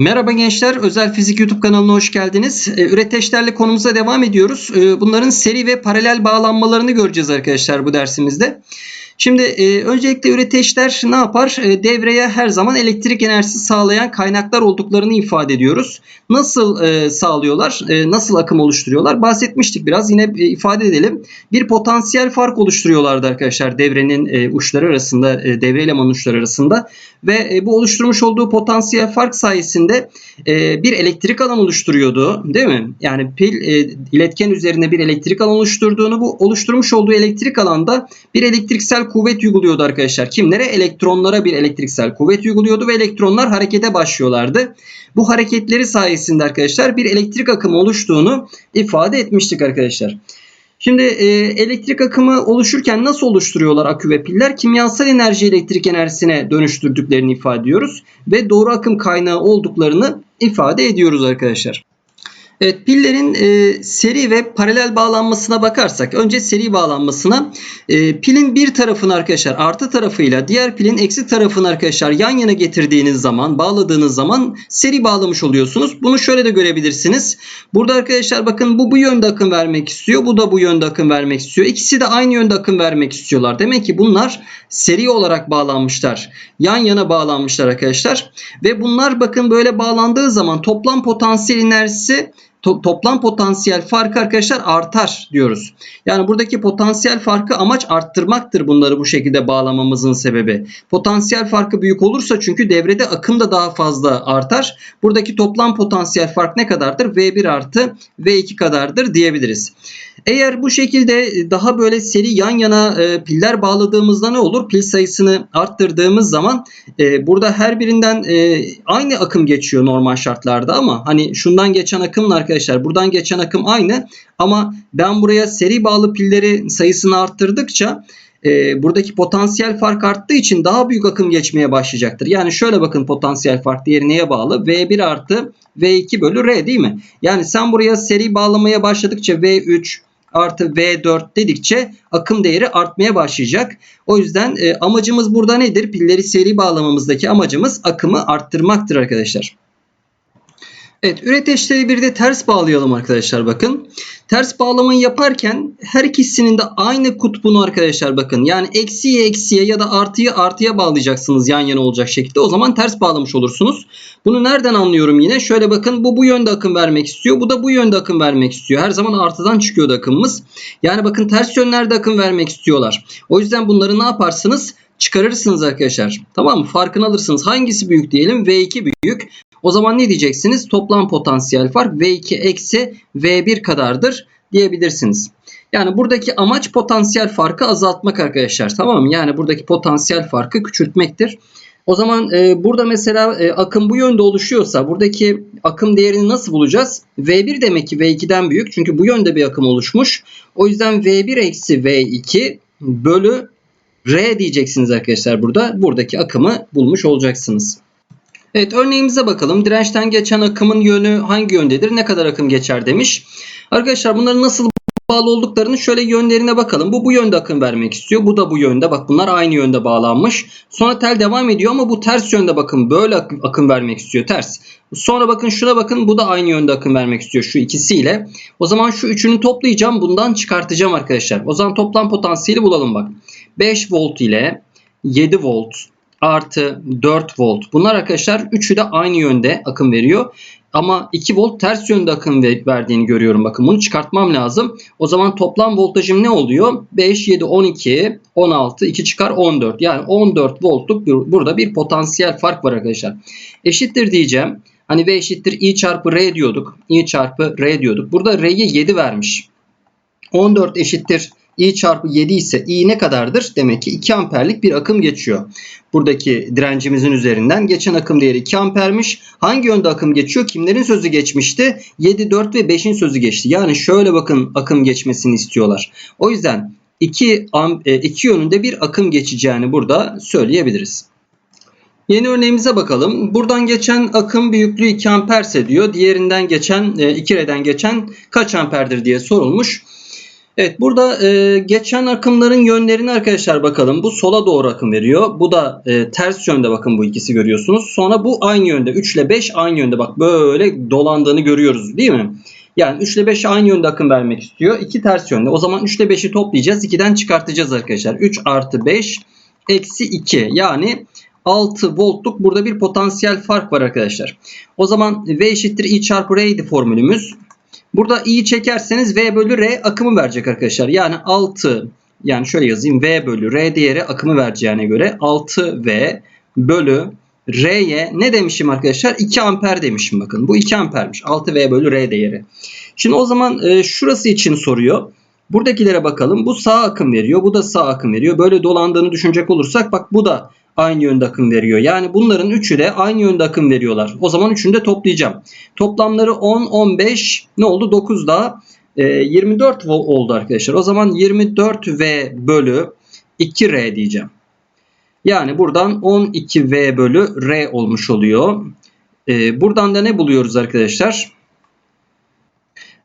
Merhaba gençler, Özel Fizik YouTube kanalına hoş geldiniz. Ee, Üreteçlerle konumuza devam ediyoruz. Ee, Bunların seri ve paralel bağlanmalarını göreceğiz arkadaşlar bu dersimizde. Şimdi e, öncelikle üreteçler ne yapar? E, devreye her zaman elektrik enerjisi sağlayan kaynaklar olduklarını ifade ediyoruz. Nasıl e, sağlıyorlar? Nasıl akım oluşturuyorlar? Bahsetmiştik biraz. Yine e, ifade edelim. Bir potansiyel fark oluşturuyorlardı arkadaşlar devrenin uçları arasında, devre elemanın uçları arasında. Ve e, bu oluşturmuş olduğu potansiyel fark sayesinde e, bir elektrik alan oluşturuyordu. Değil mi? Yani pil e, iletken üzerine bir elektrik alan oluşturduğunu bu oluşturmuş olduğu elektrik alanda bir elektriksel kuvvet uyguluyordu arkadaşlar. Kimlere? Elektronlara bir elektriksel kuvvet uyguluyordu ve elektronlar harekete başlıyorlardı. Bu hareketleri sayesinde arkadaşlar bir elektrik akımı oluştuğunu ifade etmiştik arkadaşlar. Şimdi e, elektrik akımı oluşurken nasıl oluşturuyorlar akü ve piller? Kimyasal enerji elektrik enerjisine dönüştürdüklerini ifade ediyoruz ve doğru akım kaynağı olduklarını ifade ediyoruz arkadaşlar. Evet pillerin e, seri ve paralel bağlanmasına bakarsak önce seri bağlanmasına e, pilin bir tarafını arkadaşlar artı tarafıyla diğer pilin eksi tarafını arkadaşlar yan yana getirdiğiniz zaman bağladığınız zaman seri bağlamış oluyorsunuz. Bunu şöyle de görebilirsiniz. Burada arkadaşlar bakın bu bu yönde akım vermek istiyor. Bu da bu yönde akım vermek istiyor. İkisi de aynı yönde akım vermek istiyorlar. Demek ki bunlar seri olarak bağlanmışlar. Yan yana bağlanmışlar arkadaşlar. Ve bunlar bakın böyle bağlandığı zaman toplam potansiyel enerjisi to- toplam potansiyel farkı arkadaşlar artar diyoruz. Yani buradaki potansiyel farkı amaç arttırmaktır bunları bu şekilde bağlamamızın sebebi. Potansiyel farkı büyük olursa çünkü devrede akım da daha fazla artar. Buradaki toplam potansiyel fark ne kadardır? V1 artı V2 kadardır diyebiliriz. Eğer bu şekilde daha böyle seri yan yana e, piller bağladığımızda ne olur? Pil sayısını arttırdığımız zaman e, burada her birinden e, aynı akım geçiyor normal şartlarda ama hani şundan geçen akımla arkadaşlar buradan geçen akım aynı ama ben buraya seri bağlı pilleri sayısını arttırdıkça e, buradaki potansiyel fark arttığı için daha büyük akım geçmeye başlayacaktır. Yani şöyle bakın potansiyel fark diğeri neye bağlı? V1 artı V2 bölü R değil mi? Yani sen buraya seri bağlamaya başladıkça V3 artı V4 dedikçe akım değeri artmaya başlayacak. O yüzden e, amacımız burada nedir? Pilleri seri bağlamamızdaki amacımız akımı arttırmaktır arkadaşlar. Evet üreteçleri bir de ters bağlayalım arkadaşlar bakın. Ters bağlamayı yaparken her ikisinin de aynı kutbunu arkadaşlar bakın. Yani eksiye eksiye ya da artıyı artıya bağlayacaksınız yan yana olacak şekilde. O zaman ters bağlamış olursunuz. Bunu nereden anlıyorum yine? Şöyle bakın bu bu yönde akım vermek istiyor. Bu da bu yönde akım vermek istiyor. Her zaman artıdan çıkıyordu akımımız. Yani bakın ters yönlerde akım vermek istiyorlar. O yüzden bunları ne yaparsınız? Çıkarırsınız arkadaşlar. Tamam mı? Farkını alırsınız. Hangisi büyük diyelim? V2 büyük. O zaman ne diyeceksiniz? Toplam potansiyel fark V2 eksi V1 kadardır diyebilirsiniz. Yani buradaki amaç potansiyel farkı azaltmak arkadaşlar. Tamam mı? Yani buradaki potansiyel farkı küçültmektir. O zaman e, burada mesela e, akım bu yönde oluşuyorsa buradaki akım değerini nasıl bulacağız? V1 demek ki V2'den büyük. Çünkü bu yönde bir akım oluşmuş. O yüzden V1 eksi V2 bölü R diyeceksiniz arkadaşlar burada. Buradaki akımı bulmuş olacaksınız. Evet örneğimize bakalım. Dirençten geçen akımın yönü hangi yöndedir? Ne kadar akım geçer demiş. Arkadaşlar bunların nasıl bağlı olduklarını şöyle yönlerine bakalım. Bu bu yönde akım vermek istiyor. Bu da bu yönde. Bak bunlar aynı yönde bağlanmış. Sonra tel devam ediyor ama bu ters yönde bakın. Böyle akım, vermek istiyor. Ters. Sonra bakın şuna bakın. Bu da aynı yönde akım vermek istiyor. Şu ikisiyle. O zaman şu üçünü toplayacağım. Bundan çıkartacağım arkadaşlar. O zaman toplam potansiyeli bulalım bak. 5 volt ile 7 volt artı 4 volt. Bunlar arkadaşlar üçü de aynı yönde akım veriyor. Ama 2 volt ters yönde akım verdiğini görüyorum. Bakın bunu çıkartmam lazım. O zaman toplam voltajım ne oluyor? 5, 7, 12, 16, 2 çıkar 14. Yani 14 voltluk bir, burada bir potansiyel fark var arkadaşlar. Eşittir diyeceğim. Hani V eşittir I çarpı R diyorduk. I çarpı R diyorduk. Burada R'yi 7 vermiş. 14 eşittir I çarpı 7 ise I ne kadardır? Demek ki 2 amperlik bir akım geçiyor. Buradaki direncimizin üzerinden geçen akım değeri 2 ampermiş. Hangi yönde akım geçiyor? Kimlerin sözü geçmişti? 7, 4 ve 5'in sözü geçti. Yani şöyle bakın akım geçmesini istiyorlar. O yüzden iki, iki yönünde bir akım geçeceğini burada söyleyebiliriz. Yeni örneğimize bakalım. Buradan geçen akım büyüklüğü 2 amperse diyor. Diğerinden geçen 2 R'den geçen kaç amperdir diye sorulmuş. Evet burada e, geçen akımların yönlerini arkadaşlar bakalım. Bu sola doğru akım veriyor. Bu da e, ters yönde bakın bu ikisi görüyorsunuz. Sonra bu aynı yönde. 3 ile 5 aynı yönde. Bak böyle dolandığını görüyoruz değil mi? Yani 3 ile 5 aynı yönde akım vermek istiyor. 2 ters yönde. O zaman 3 ile 5'i toplayacağız. 2'den çıkartacağız arkadaşlar. 3 artı 5 eksi 2. Yani 6 voltluk burada bir potansiyel fark var arkadaşlar. O zaman V eşittir I çarpı R'ydi formülümüz. Burada i'yi çekerseniz V bölü R akımı verecek arkadaşlar. Yani 6 yani şöyle yazayım V bölü R değeri akımı vereceğine göre 6V bölü R'ye ne demişim arkadaşlar? 2 amper demişim bakın. Bu 2 ampermiş. 6V bölü R değeri. Şimdi o zaman e, şurası için soruyor. Buradakilere bakalım. Bu sağ akım veriyor. Bu da sağ akım veriyor. Böyle dolandığını düşünecek olursak bak bu da aynı yönde akım veriyor. Yani bunların üçü de aynı yönde akım veriyorlar. O zaman üçünü de toplayacağım. Toplamları 10, 15 ne oldu? 9 daha e, 24 oldu arkadaşlar. O zaman 24V bölü 2R diyeceğim. Yani buradan 12V bölü R olmuş oluyor. E, buradan da ne buluyoruz arkadaşlar?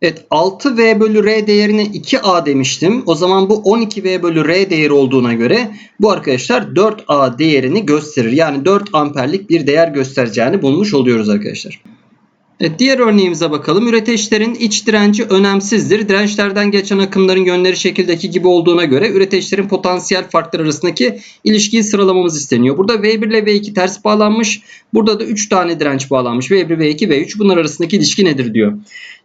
Evet 6V bölü R değerine 2A demiştim. O zaman bu 12V bölü R değeri olduğuna göre bu arkadaşlar 4A değerini gösterir. Yani 4 amperlik bir değer göstereceğini bulmuş oluyoruz arkadaşlar. Evet, diğer örneğimize bakalım. Üreteçlerin iç direnci önemsizdir. Dirençlerden geçen akımların yönleri şekildeki gibi olduğuna göre üreteçlerin potansiyel farklar arasındaki ilişkiyi sıralamamız isteniyor. Burada V1 ile V2 ters bağlanmış. Burada da 3 tane direnç bağlanmış. V1, V2, V3 bunlar arasındaki ilişki nedir diyor.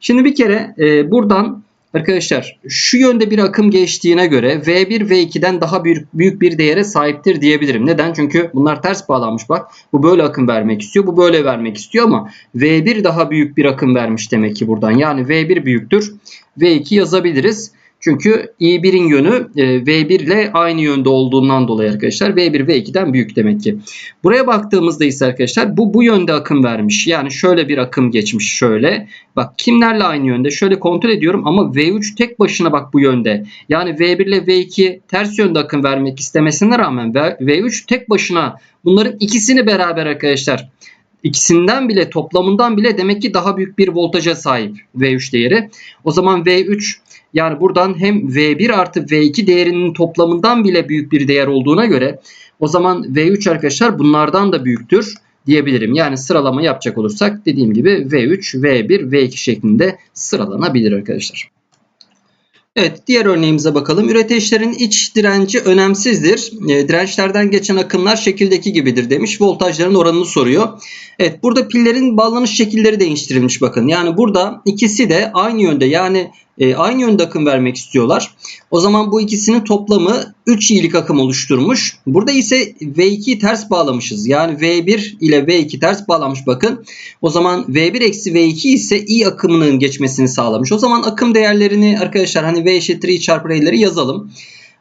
Şimdi bir kere e, buradan Arkadaşlar şu yönde bir akım geçtiğine göre V1 V2'den daha büyük, büyük bir değere sahiptir diyebilirim. Neden? Çünkü bunlar ters bağlanmış bak. Bu böyle akım vermek istiyor. Bu böyle vermek istiyor ama V1 daha büyük bir akım vermiş demek ki buradan. Yani V1 büyüktür. V2 yazabiliriz. Çünkü i1'in yönü e, V1 ile aynı yönde olduğundan dolayı arkadaşlar V1 V2'den büyük demek ki. Buraya baktığımızda ise arkadaşlar bu bu yönde akım vermiş. Yani şöyle bir akım geçmiş şöyle. Bak kimlerle aynı yönde? Şöyle kontrol ediyorum ama V3 tek başına bak bu yönde. Yani V1 ile V2 ters yönde akım vermek istemesine rağmen V3 tek başına bunların ikisini beraber arkadaşlar ikisinden bile toplamından bile demek ki daha büyük bir voltaja sahip V3 değeri. O zaman V3 yani buradan hem V1 artı V2 değerinin toplamından bile büyük bir değer olduğuna göre o zaman V3 arkadaşlar bunlardan da büyüktür diyebilirim. Yani sıralama yapacak olursak dediğim gibi V3, V1, V2 şeklinde sıralanabilir arkadaşlar. Evet diğer örneğimize bakalım. Üreteçlerin iç direnci önemsizdir. E, dirençlerden geçen akımlar şekildeki gibidir demiş. Voltajların oranını soruyor. Evet burada pillerin bağlanış şekilleri değiştirilmiş bakın. Yani burada ikisi de aynı yönde yani e, aynı yönde akım vermek istiyorlar. O zaman bu ikisinin toplamı 3 iyilik akım oluşturmuş. Burada ise V2'yi ters bağlamışız. Yani V1 ile V2 ters bağlanmış bakın. O zaman V1 eksi V2 ise i akımının geçmesini sağlamış. O zaman akım değerlerini arkadaşlar hani V eşittir i çarpı R'leri yazalım.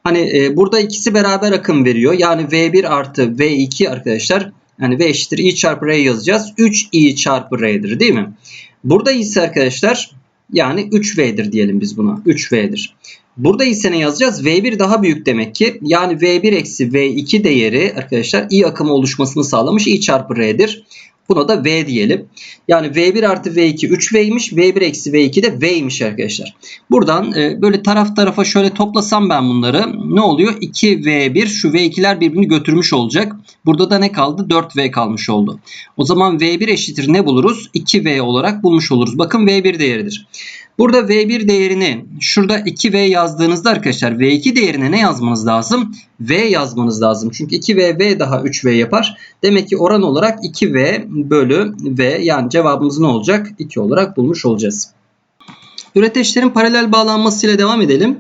Hani e, burada ikisi beraber akım veriyor. Yani V1 artı V2 arkadaşlar yani V eşittir i çarpı R yazacağız. 3 i çarpı R'dir değil mi? Burada ise arkadaşlar yani 3V'dir diyelim biz buna. 3V'dir. Burada ise ne yazacağız? V1 daha büyük demek ki. Yani V1 eksi V2 değeri arkadaşlar I akımı oluşmasını sağlamış. I çarpı R'dir. Buna da V diyelim. Yani V1 artı V2 3V'ymiş. V1 eksi V2 de V'ymiş arkadaşlar. Buradan e, böyle taraf tarafa şöyle toplasam ben bunları ne oluyor? 2V1 şu V2'ler birbirini götürmüş olacak. Burada da ne kaldı? 4V kalmış oldu. O zaman V1 eşittir ne buluruz? 2V olarak bulmuş oluruz. Bakın V1 değeridir. Burada V1 değerini şurada 2V yazdığınızda arkadaşlar V2 değerine ne yazmanız lazım? V yazmanız lazım. Çünkü 2V V daha 3V yapar. Demek ki oran olarak 2V bölü V yani cevabımız ne olacak? 2 olarak bulmuş olacağız. Üreteçlerin paralel bağlanmasıyla devam edelim.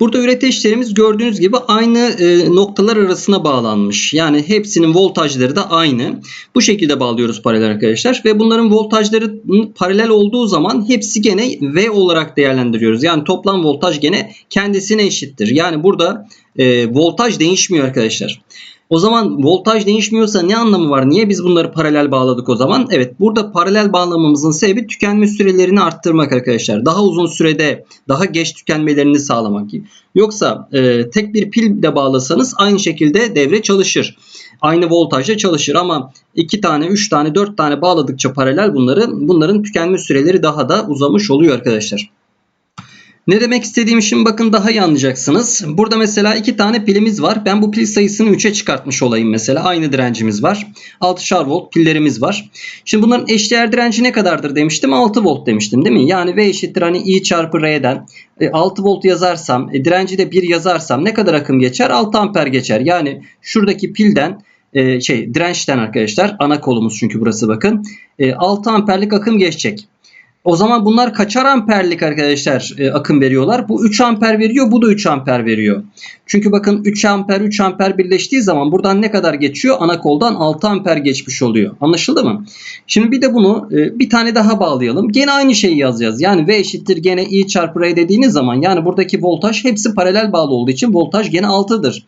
Burada üreteçlerimiz gördüğünüz gibi aynı e, noktalar arasına bağlanmış. Yani hepsinin voltajları da aynı. Bu şekilde bağlıyoruz paralel arkadaşlar. Ve bunların voltajları paralel olduğu zaman hepsi gene V olarak değerlendiriyoruz. Yani toplam voltaj gene kendisine eşittir. Yani burada e, voltaj değişmiyor arkadaşlar. O zaman voltaj değişmiyorsa ne anlamı var? Niye biz bunları paralel bağladık o zaman? Evet burada paralel bağlamamızın sebebi tükenme sürelerini arttırmak arkadaşlar. Daha uzun sürede daha geç tükenmelerini sağlamak. Yoksa e, tek bir pil de bağlasanız aynı şekilde devre çalışır. Aynı voltajda çalışır ama 2 tane, 3 tane, 4 tane bağladıkça paralel bunları bunların tükenme süreleri daha da uzamış oluyor arkadaşlar. Ne demek istediğimi şimdi bakın daha iyi anlayacaksınız. Burada mesela iki tane pilimiz var. Ben bu pil sayısını 3'e çıkartmış olayım mesela. Aynı direncimiz var. 6'şar volt pillerimiz var. Şimdi bunların eşdeğer direnci ne kadardır demiştim? 6 volt demiştim değil mi? Yani V eşittir hani I çarpı R'den 6 e, volt yazarsam, e, direnci de 1 yazarsam ne kadar akım geçer? 6 amper geçer. Yani şuradaki pilden e, şey dirençten arkadaşlar ana kolumuz çünkü burası bakın 6 amperlik akım geçecek. O zaman bunlar kaçar amperlik arkadaşlar e, akım veriyorlar? Bu 3 amper veriyor, bu da 3 amper veriyor. Çünkü bakın 3 amper 3 amper birleştiği zaman buradan ne kadar geçiyor? Ana koldan 6 amper geçmiş oluyor. Anlaşıldı mı? Şimdi bir de bunu e, bir tane daha bağlayalım. Gene aynı şeyi yazacağız. Yani V eşittir gene I çarpı R dediğiniz zaman yani buradaki voltaj hepsi paralel bağlı olduğu için voltaj gene 6'dır.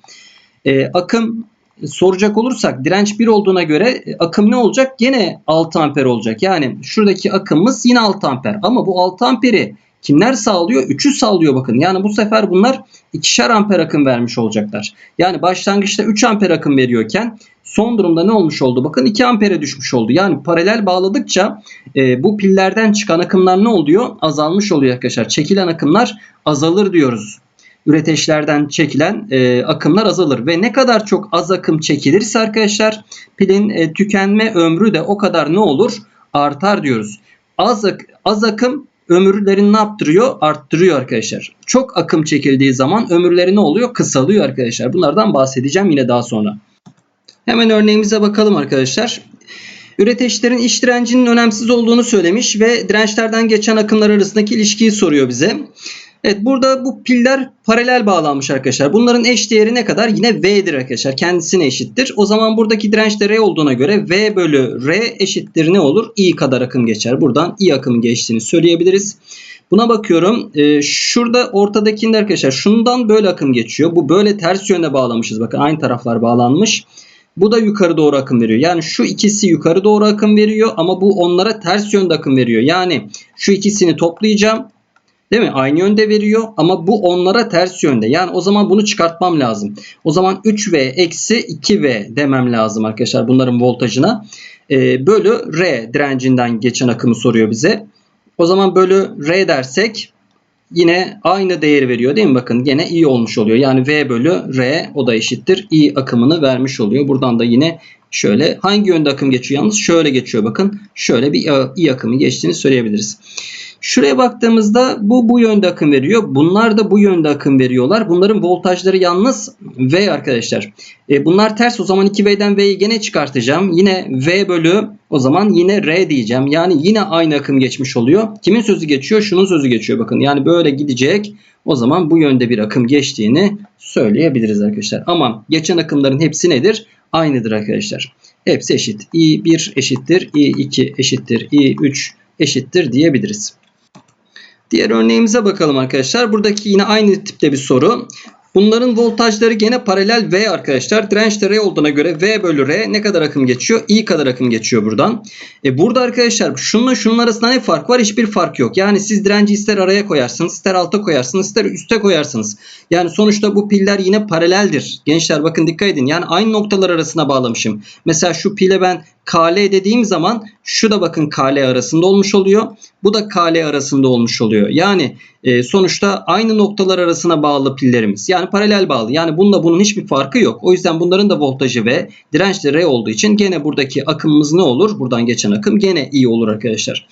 E, akım soracak olursak direnç 1 olduğuna göre e, akım ne olacak? Gene 6 amper olacak. Yani şuradaki akımımız yine 6 amper. Ama bu 6 amperi kimler sağlıyor? 3'ü sağlıyor bakın. Yani bu sefer bunlar 2'şer amper akım vermiş olacaklar. Yani başlangıçta 3 amper akım veriyorken son durumda ne olmuş oldu? Bakın 2 ampere düşmüş oldu. Yani paralel bağladıkça e, bu pillerden çıkan akımlar ne oluyor? Azalmış oluyor arkadaşlar. Çekilen akımlar azalır diyoruz üreteçlerden çekilen e, akımlar azalır. Ve ne kadar çok az akım çekilirse arkadaşlar pilin e, tükenme ömrü de o kadar ne olur? Artar diyoruz. Az, az akım ömürlerini ne yaptırıyor? Arttırıyor arkadaşlar. Çok akım çekildiği zaman ömürleri ne oluyor? Kısalıyor arkadaşlar. Bunlardan bahsedeceğim yine daha sonra. Hemen örneğimize bakalım arkadaşlar. Üreteçlerin iş direncinin önemsiz olduğunu söylemiş ve dirençlerden geçen akımlar arasındaki ilişkiyi soruyor bize. Evet burada bu piller paralel bağlanmış arkadaşlar. Bunların eş değeri ne kadar? Yine V'dir arkadaşlar. Kendisine eşittir. O zaman buradaki direnç de R olduğuna göre V bölü R eşittir ne olur? I kadar akım geçer. Buradan I akımı geçtiğini söyleyebiliriz. Buna bakıyorum. Ee, şurada ortadakinde arkadaşlar şundan böyle akım geçiyor. Bu böyle ters yönde bağlamışız. Bakın aynı taraflar bağlanmış. Bu da yukarı doğru akım veriyor. Yani şu ikisi yukarı doğru akım veriyor ama bu onlara ters yönde akım veriyor. Yani şu ikisini toplayacağım. Değil mi? Aynı yönde veriyor ama bu onlara ters yönde. Yani o zaman bunu çıkartmam lazım. O zaman 3V eksi 2V demem lazım arkadaşlar bunların voltajına. Ee, bölü R direncinden geçen akımı soruyor bize. O zaman bölü R dersek yine aynı değeri veriyor değil mi? Bakın yine i olmuş oluyor. Yani V bölü R o da eşittir. i akımını vermiş oluyor. Buradan da yine şöyle hangi yönde akım geçiyor yalnız? Şöyle geçiyor bakın. Şöyle bir i akımı geçtiğini söyleyebiliriz. Şuraya baktığımızda bu bu yönde akım veriyor. Bunlar da bu yönde akım veriyorlar. Bunların voltajları yalnız V arkadaşlar. E, bunlar ters o zaman 2V'den V'yi gene çıkartacağım. Yine V bölü o zaman yine R diyeceğim. Yani yine aynı akım geçmiş oluyor. Kimin sözü geçiyor? Şunun sözü geçiyor bakın. Yani böyle gidecek. O zaman bu yönde bir akım geçtiğini söyleyebiliriz arkadaşlar. Ama geçen akımların hepsi nedir? Aynıdır arkadaşlar. Hepsi eşit. I1 eşittir. I2 eşittir. I3 eşittir diyebiliriz. Diğer örneğimize bakalım arkadaşlar. Buradaki yine aynı tipte bir soru. Bunların voltajları gene paralel V arkadaşlar. Direnç de R olduğuna göre V bölü R ne kadar akım geçiyor? I kadar akım geçiyor buradan. E burada arkadaşlar şununla şunun arasında ne fark var? Hiçbir fark yok. Yani siz direnci ister araya koyarsınız, ister alta koyarsınız, ister üste koyarsınız. Yani sonuçta bu piller yine paraleldir. Gençler bakın dikkat edin. Yani aynı noktalar arasına bağlamışım. Mesela şu pile ben KL dediğim zaman şu da bakın KL arasında olmuş oluyor. Bu da KL arasında olmuş oluyor. Yani e, sonuçta aynı noktalar arasına bağlı pillerimiz. Yani paralel bağlı. Yani bununla bunun hiçbir farkı yok. O yüzden bunların da voltajı ve dirençli R olduğu için gene buradaki akımımız ne olur? Buradan geçen akım gene iyi olur arkadaşlar.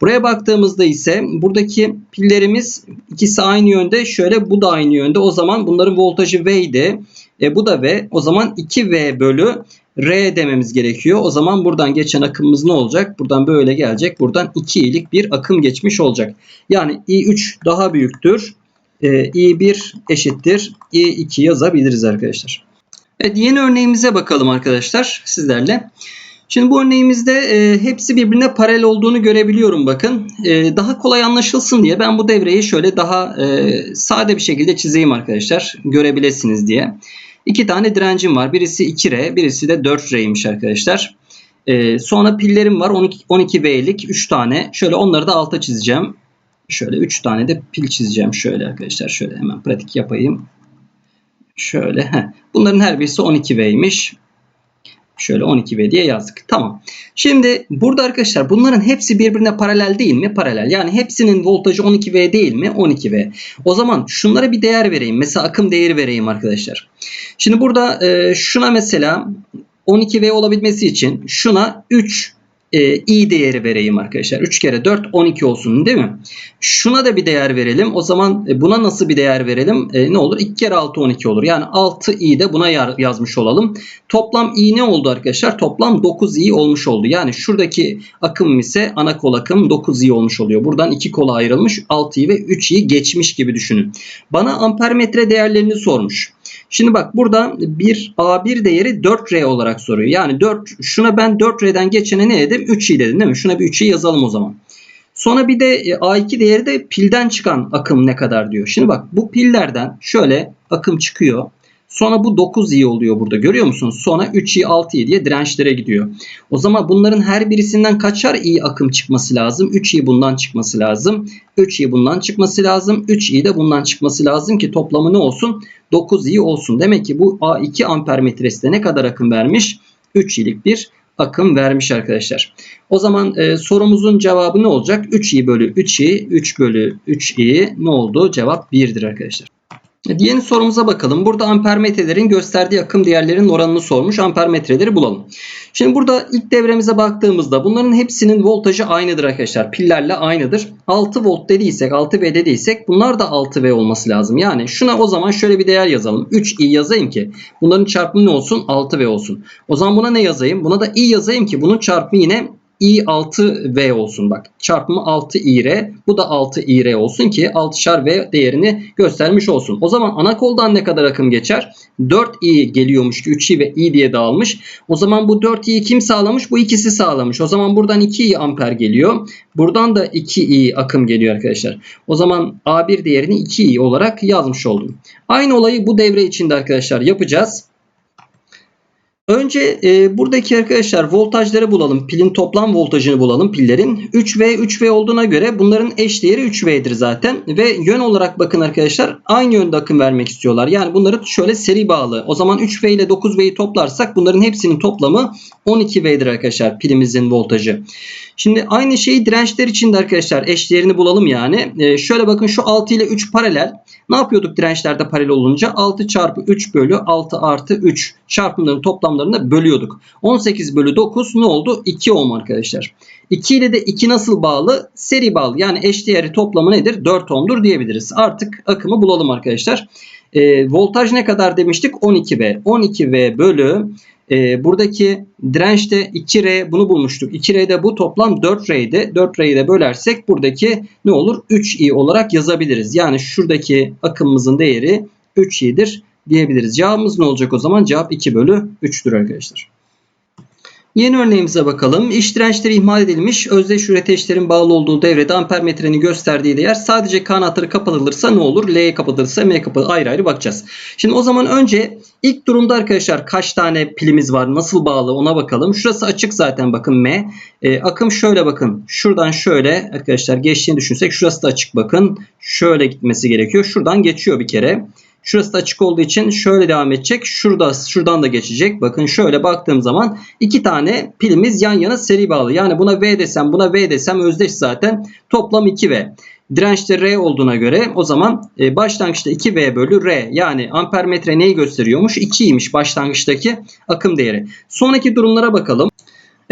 Buraya baktığımızda ise buradaki pillerimiz ikisi aynı yönde. Şöyle bu da aynı yönde. O zaman bunların voltajı V idi. E, bu da V. O zaman 2V bölü R dememiz gerekiyor. O zaman buradan geçen akımımız ne olacak? Buradan böyle gelecek. Buradan 2 ilik bir akım geçmiş olacak. Yani I3 daha büyüktür. E, I1 eşittir. I2 yazabiliriz arkadaşlar. Evet yeni örneğimize bakalım arkadaşlar sizlerle. Şimdi bu örneğimizde e, hepsi birbirine paralel olduğunu görebiliyorum bakın. E, daha kolay anlaşılsın diye ben bu devreyi şöyle daha e, sade bir şekilde çizeyim arkadaşlar. Görebilirsiniz diye. İki tane direncim var. Birisi 2R, birisi de 4R'ymiş arkadaşlar. Ee, sonra pillerim var. 12, 12V'lik 3 tane. Şöyle onları da alta çizeceğim. Şöyle 3 tane de pil çizeceğim şöyle arkadaşlar. Şöyle hemen pratik yapayım. Şöyle. Heh. Bunların her birisi 12V'ymiş. Şöyle 12V diye yazdık. Tamam. Şimdi burada arkadaşlar bunların hepsi birbirine paralel değil mi? Paralel. Yani hepsinin voltajı 12V değil mi? 12V. O zaman şunlara bir değer vereyim. Mesela akım değeri vereyim arkadaşlar. Şimdi burada e, şuna mesela 12V olabilmesi için şuna 3 e, i değeri vereyim arkadaşlar. 3 kere 4 12 olsun değil mi? Şuna da bir değer verelim. O zaman e, buna nasıl bir değer verelim? E, ne olur? 2 kere 6 12 olur. Yani 6 i de buna yazmış olalım. Toplam i ne oldu arkadaşlar? Toplam 9 i olmuş oldu. Yani şuradaki akım ise ana kol akım 9 i olmuş oluyor. Buradan iki kola ayrılmış 6 i ve 3 i geçmiş gibi düşünün. Bana ampermetre değerlerini sormuş. Şimdi bak burada bir A1 değeri 4R olarak soruyor. Yani 4 şuna ben 4R'den geçene ne dedim? 3i dedim değil mi? Şuna bir 3i yazalım o zaman. Sonra bir de A2 değeri de pilden çıkan akım ne kadar diyor. Şimdi bak bu pillerden şöyle akım çıkıyor. Sonra bu 9 i oluyor burada görüyor musunuz? Sonra 3 i 6 i diye dirençlere gidiyor. O zaman bunların her birisinden kaçar i akım çıkması lazım? 3 i bundan çıkması lazım. 3 i bundan çıkması lazım. 3 i de bundan çıkması lazım ki toplamı ne olsun? 9 i olsun. Demek ki bu A2 amper metresi de ne kadar akım vermiş? 3 i'lik bir akım vermiş arkadaşlar. O zaman e, sorumuzun cevabı ne olacak? 3i bölü 3i 3 bölü 3i ne oldu? Cevap 1'dir arkadaşlar. Yeni sorumuza bakalım. Burada ampermetrelerin gösterdiği akım değerlerinin oranını sormuş. Ampermetreleri bulalım. Şimdi burada ilk devremize baktığımızda bunların hepsinin voltajı aynıdır arkadaşlar. Pillerle aynıdır. 6 volt dediysek 6V dediysek bunlar da 6V olması lazım. Yani şuna o zaman şöyle bir değer yazalım. 3i yazayım ki bunların çarpımı ne olsun? 6V olsun. O zaman buna ne yazayım? Buna da i yazayım ki bunun çarpımı yine i6v olsun bak. Çarpımı 6ir. Bu da 6ir olsun ki 6'şar v değerini göstermiş olsun. O zaman ana koldan ne kadar akım geçer? 4i geliyormuş ki 3i ve i diye dağılmış. O zaman bu 4i'yi kim sağlamış? Bu ikisi sağlamış. O zaman buradan 2i amper geliyor. Buradan da 2i akım geliyor arkadaşlar. O zaman A1 değerini 2i olarak yazmış oldum. Aynı olayı bu devre içinde arkadaşlar yapacağız. Önce e, buradaki arkadaşlar voltajları bulalım. Pilin toplam voltajını bulalım pillerin. 3V 3V olduğuna göre bunların eş değeri 3V'dir zaten. Ve yön olarak bakın arkadaşlar aynı yönde akım vermek istiyorlar. Yani bunları şöyle seri bağlı. O zaman 3V ile 9V'yi toplarsak bunların hepsinin toplamı 12V'dir arkadaşlar pilimizin voltajı. Şimdi aynı şeyi dirençler için de arkadaşlar eşlerini bulalım yani. E, şöyle bakın şu 6 ile 3 paralel. Ne yapıyorduk dirençlerde paralel olunca? 6 çarpı 3 bölü 6 artı 3 çarpımların toplamlarını bölüyorduk. 18 bölü 9 ne oldu? 2 ohm arkadaşlar. 2 ile de 2 nasıl bağlı? Seri bağlı. Yani eşdeğeri toplamı nedir? 4 ohm'dur diyebiliriz. Artık akımı bulalım arkadaşlar. E, voltaj ne kadar demiştik? 12V. 12V bölü e, buradaki dirençte 2R bunu bulmuştuk. 2R'de bu toplam 4R'ydi. 4R'yi de bölersek buradaki ne olur? 3i olarak yazabiliriz. Yani şuradaki akımımızın değeri 3i'dir diyebiliriz. Cevabımız ne olacak o zaman? Cevap 2 bölü 3'tür arkadaşlar. Yeni örneğimize bakalım. İş dirençleri ihmal edilmiş. Özdeş üreteçlerin bağlı olduğu devrede ampermetrenin gösterdiği değer sadece K anahtarı kapatılırsa ne olur? L kapatılırsa M kapatılır. Ayrı ayrı bakacağız. Şimdi o zaman önce ilk durumda arkadaşlar kaç tane pilimiz var? Nasıl bağlı ona bakalım. Şurası açık zaten bakın M. E, akım şöyle bakın. Şuradan şöyle arkadaşlar geçtiğini düşünsek şurası da açık bakın. Şöyle gitmesi gerekiyor. Şuradan geçiyor bir kere. Şurası da açık olduğu için şöyle devam edecek. Şurada şuradan da geçecek. Bakın şöyle baktığım zaman iki tane pilimiz yan yana seri bağlı. Yani buna V desem buna V desem özdeş zaten. Toplam 2V. Dirençte R olduğuna göre o zaman e, başlangıçta 2V bölü R yani ampermetre neyi gösteriyormuş? 2'ymiş başlangıçtaki akım değeri. Sonraki durumlara bakalım.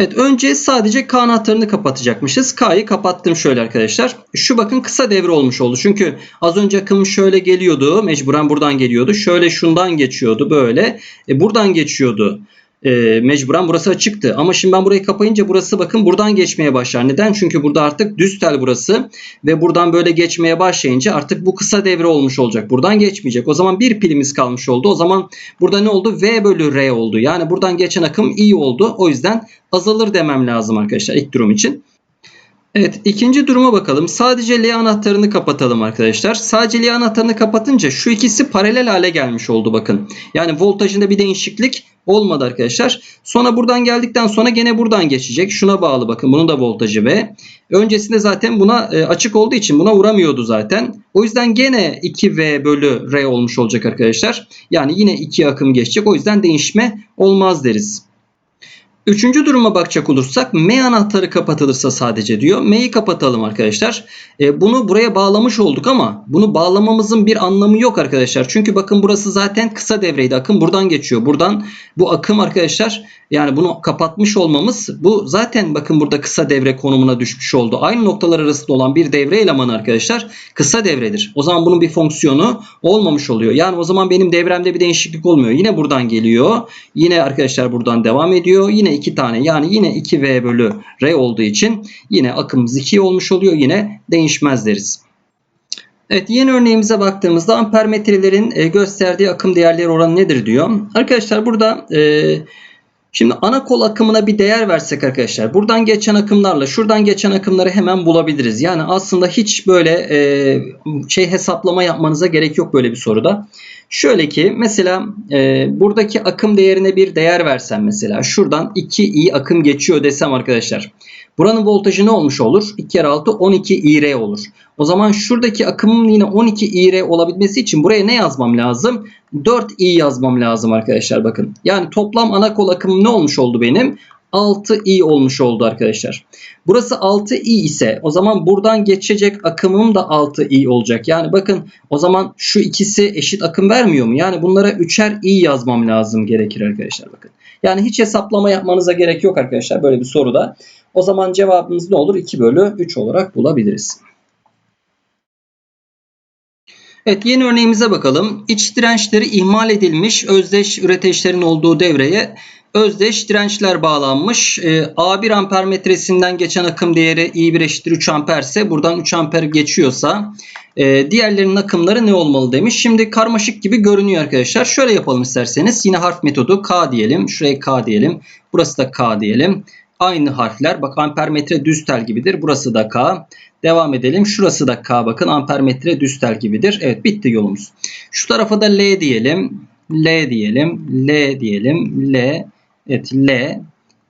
Evet önce sadece K anahtarını kapatacakmışız. K'yı kapattım şöyle arkadaşlar. Şu bakın kısa devre olmuş oldu. Çünkü az önce akım şöyle geliyordu. Mecburen buradan geliyordu. Şöyle şundan geçiyordu böyle. E, buradan geçiyordu e, mecburen burası açıktı. Ama şimdi ben burayı kapayınca burası bakın buradan geçmeye başlar. Neden? Çünkü burada artık düz tel burası ve buradan böyle geçmeye başlayınca artık bu kısa devre olmuş olacak. Buradan geçmeyecek. O zaman bir pilimiz kalmış oldu. O zaman burada ne oldu? V bölü R oldu. Yani buradan geçen akım iyi oldu. O yüzden azalır demem lazım arkadaşlar ilk durum için. Evet ikinci duruma bakalım. Sadece L anahtarını kapatalım arkadaşlar. Sadece L anahtarını kapatınca şu ikisi paralel hale gelmiş oldu bakın. Yani voltajında bir değişiklik olmadı arkadaşlar. Sonra buradan geldikten sonra gene buradan geçecek. Şuna bağlı bakın bunun da voltajı ve öncesinde zaten buna e, açık olduğu için buna vuramıyordu zaten. O yüzden gene 2V bölü R olmuş olacak arkadaşlar. Yani yine 2 akım geçecek. O yüzden değişme olmaz deriz. Üçüncü duruma bakacak olursak M anahtarı kapatılırsa sadece diyor. M'yi kapatalım arkadaşlar. E, bunu buraya bağlamış olduk ama bunu bağlamamızın bir anlamı yok arkadaşlar. Çünkü bakın burası zaten kısa devreydi. Akım buradan geçiyor. Buradan bu akım arkadaşlar yani bunu kapatmış olmamız bu zaten bakın burada kısa devre konumuna düşmüş oldu. Aynı noktalar arasında olan bir devre elemanı arkadaşlar kısa devredir. O zaman bunun bir fonksiyonu olmamış oluyor. Yani o zaman benim devremde bir değişiklik olmuyor. Yine buradan geliyor. Yine arkadaşlar buradan devam ediyor. Yine iki tane yani yine 2V bölü R olduğu için yine akımımız 2 olmuş oluyor. Yine değişmez deriz. Evet yeni örneğimize baktığımızda ampermetrelerin e, gösterdiği akım değerleri oranı nedir diyor. Arkadaşlar burada e, Şimdi ana kol akımına bir değer versek arkadaşlar buradan geçen akımlarla şuradan geçen akımları hemen bulabiliriz. Yani aslında hiç böyle e, şey hesaplama yapmanıza gerek yok böyle bir soruda. Şöyle ki mesela e, buradaki akım değerine bir değer versem mesela şuradan 2i akım geçiyor desem arkadaşlar. Buranın voltajı ne olmuş olur? 2 kere 6 12 IR olur. O zaman şuradaki akımın yine 12 IR olabilmesi için buraya ne yazmam lazım? 4 i yazmam lazım arkadaşlar bakın. Yani toplam ana kol akımım ne olmuş oldu benim? 6i olmuş oldu arkadaşlar. Burası 6i ise o zaman buradan geçecek akımım da 6i olacak. Yani bakın o zaman şu ikisi eşit akım vermiyor mu? Yani bunlara 3'er i yazmam lazım gerekir arkadaşlar bakın. Yani hiç hesaplama yapmanıza gerek yok arkadaşlar böyle bir soruda. O zaman cevabımız ne olur? 2 bölü 3 olarak bulabiliriz. Evet yeni örneğimize bakalım. İç dirençleri ihmal edilmiş özdeş üreteçlerin olduğu devreye özdeş dirençler bağlanmış. E, A1 ampermetresinden geçen akım değeri I1 eşittir 3 amper ise buradan 3 amper geçiyorsa e, diğerlerinin akımları ne olmalı demiş. Şimdi karmaşık gibi görünüyor arkadaşlar. Şöyle yapalım isterseniz. Yine harf metodu K diyelim. Şuraya K diyelim. Burası da K diyelim. Aynı harfler. Bak ampermetre düz tel gibidir. Burası da K. Devam edelim. Şurası da K. Bakın ampermetre düz tel gibidir. Evet bitti yolumuz. Şu tarafa da L diyelim. L diyelim. L diyelim. L. Evet L.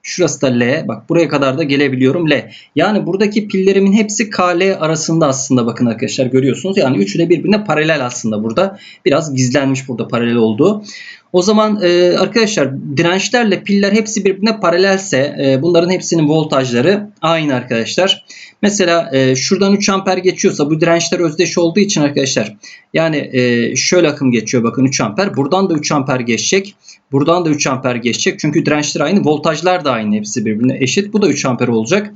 Şurası da L. Bak buraya kadar da gelebiliyorum L. Yani buradaki pillerimin hepsi KL arasında aslında bakın arkadaşlar görüyorsunuz. Yani üçü de birbirine paralel aslında burada. Biraz gizlenmiş burada paralel olduğu. O zaman e, arkadaşlar dirençlerle piller hepsi birbirine paralelse e, bunların hepsinin voltajları aynı arkadaşlar. Mesela e, şuradan 3 amper geçiyorsa bu dirençler özdeş olduğu için arkadaşlar yani e, şöyle akım geçiyor bakın 3 amper. Buradan da 3 amper geçecek. Buradan da 3 amper geçecek. Çünkü dirençler aynı voltajlar da aynı hepsi birbirine eşit. Bu da 3 amper olacak.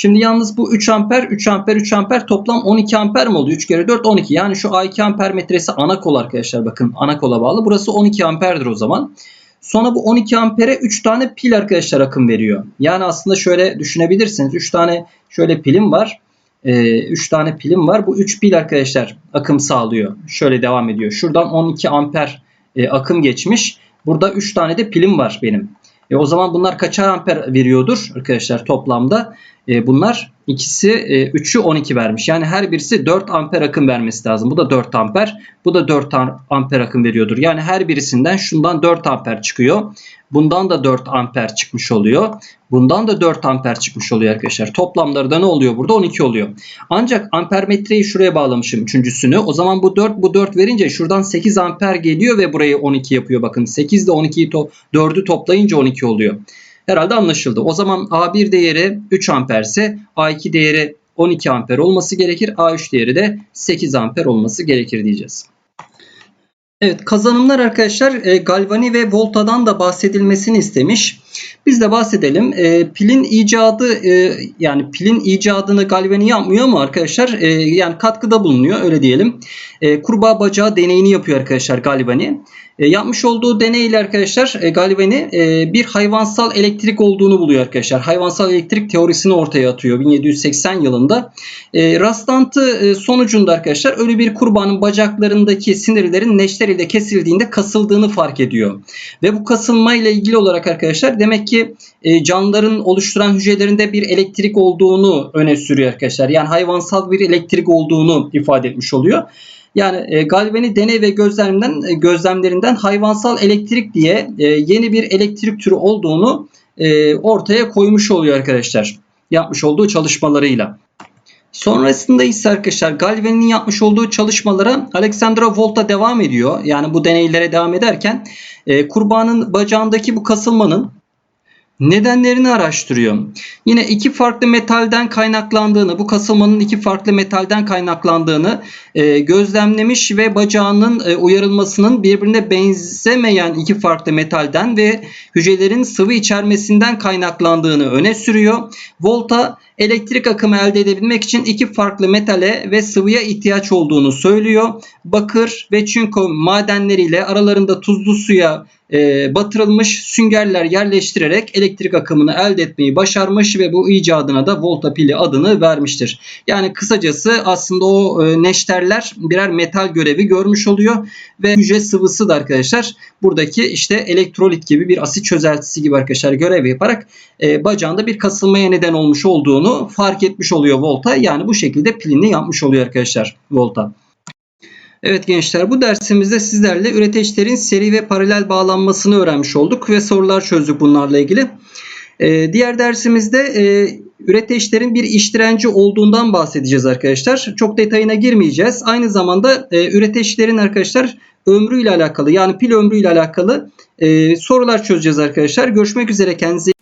Şimdi yalnız bu 3 amper, 3 amper, 3 amper toplam 12 amper mi oldu? 3 kere 4 12. Yani şu A2 amper metresi ana kol arkadaşlar bakın ana kola bağlı. Burası 12 amperdir o zaman. Sonra bu 12 ampere 3 tane pil arkadaşlar akım veriyor. Yani aslında şöyle düşünebilirsiniz. 3 tane şöyle pilim var. 3 ee, tane pilim var. Bu 3 pil arkadaşlar akım sağlıyor. Şöyle devam ediyor. Şuradan 12 amper e, akım geçmiş. Burada 3 tane de pilim var benim. E, o zaman bunlar kaçar amper veriyordur arkadaşlar toplamda? E, bunlar ikisi e, 3'ü 12 vermiş. Yani her birisi 4 amper akım vermesi lazım. Bu da 4 amper. Bu da 4 amper akım veriyordur. Yani her birisinden şundan 4 amper çıkıyor. Bundan da 4 amper çıkmış oluyor. Bundan da 4 amper çıkmış oluyor arkadaşlar. Toplamları da ne oluyor burada? 12 oluyor. Ancak ampermetreyi şuraya bağlamışım üçüncüsünü. O zaman bu 4 bu 4 verince şuradan 8 amper geliyor ve burayı 12 yapıyor. Bakın 8 ile 12'yi to 4'ü toplayınca 12 oluyor. Herhalde anlaşıldı. O zaman A1 değeri 3 amper ise A2 değeri 12 amper olması gerekir. A3 değeri de 8 amper olması gerekir diyeceğiz. Evet kazanımlar arkadaşlar e, galvani ve voltadan da bahsedilmesini istemiş. Biz de bahsedelim. E, pilin icadı e, yani pilin icadını galvani yapmıyor mu arkadaşlar? E, yani katkıda bulunuyor öyle diyelim. E, kurbağa bacağı deneyini yapıyor arkadaşlar galvani. E, yapmış olduğu deneyle arkadaşlar e, Galvani e, bir hayvansal elektrik olduğunu buluyor arkadaşlar. Hayvansal elektrik teorisini ortaya atıyor 1780 yılında. E, rastlantı sonucunda arkadaşlar ölü bir kurbanın bacaklarındaki sinirlerin neşter kesildiğinde kasıldığını fark ediyor. Ve bu kasılma ile ilgili olarak arkadaşlar demek ki e, canlıların oluşturan hücrelerinde bir elektrik olduğunu öne sürüyor arkadaşlar. Yani hayvansal bir elektrik olduğunu ifade etmiş oluyor. Yani e, Galvani deney ve gözlemlerinden, e, gözlemlerinden hayvansal elektrik diye e, yeni bir elektrik türü olduğunu e, ortaya koymuş oluyor arkadaşlar. Yapmış olduğu çalışmalarıyla. Sonrasında ise arkadaşlar Galvani'nin yapmış olduğu çalışmalara Alexandra Volta devam ediyor. Yani bu deneylere devam ederken e, kurbanın bacağındaki bu kasılmanın nedenlerini araştırıyor. Yine iki farklı metalden kaynaklandığını, bu kasılmanın iki farklı metalden kaynaklandığını e, gözlemlemiş ve bacağının e, uyarılmasının birbirine benzemeyen iki farklı metalden ve hücrelerin sıvı içermesinden kaynaklandığını öne sürüyor. Volta elektrik akımı elde edebilmek için iki farklı metale ve sıvıya ihtiyaç olduğunu söylüyor. Bakır ve çinko madenleriyle aralarında tuzlu suya e, batırılmış süngerler yerleştirerek elektrik akımını elde etmeyi başarmış ve bu icadına da volta pili adını vermiştir. Yani kısacası aslında o e, neşterler birer metal görevi görmüş oluyor ve hücre sıvısı da arkadaşlar buradaki işte elektrolit gibi bir asit çözeltisi gibi arkadaşlar görev yaparak e, bacağında bir kasılmaya neden olmuş olduğunu fark etmiş oluyor volta. Yani bu şekilde pilini yapmış oluyor arkadaşlar volta. Evet gençler bu dersimizde sizlerle üreteçlerin seri ve paralel bağlanmasını öğrenmiş olduk ve sorular çözdük bunlarla ilgili. Ee, diğer dersimizde e, üreteçlerin bir iş direnci olduğundan bahsedeceğiz arkadaşlar. Çok detayına girmeyeceğiz. Aynı zamanda e, üreteçlerin arkadaşlar ömrüyle alakalı yani pil ömrüyle alakalı e, sorular çözeceğiz arkadaşlar. Görüşmek üzere kendinize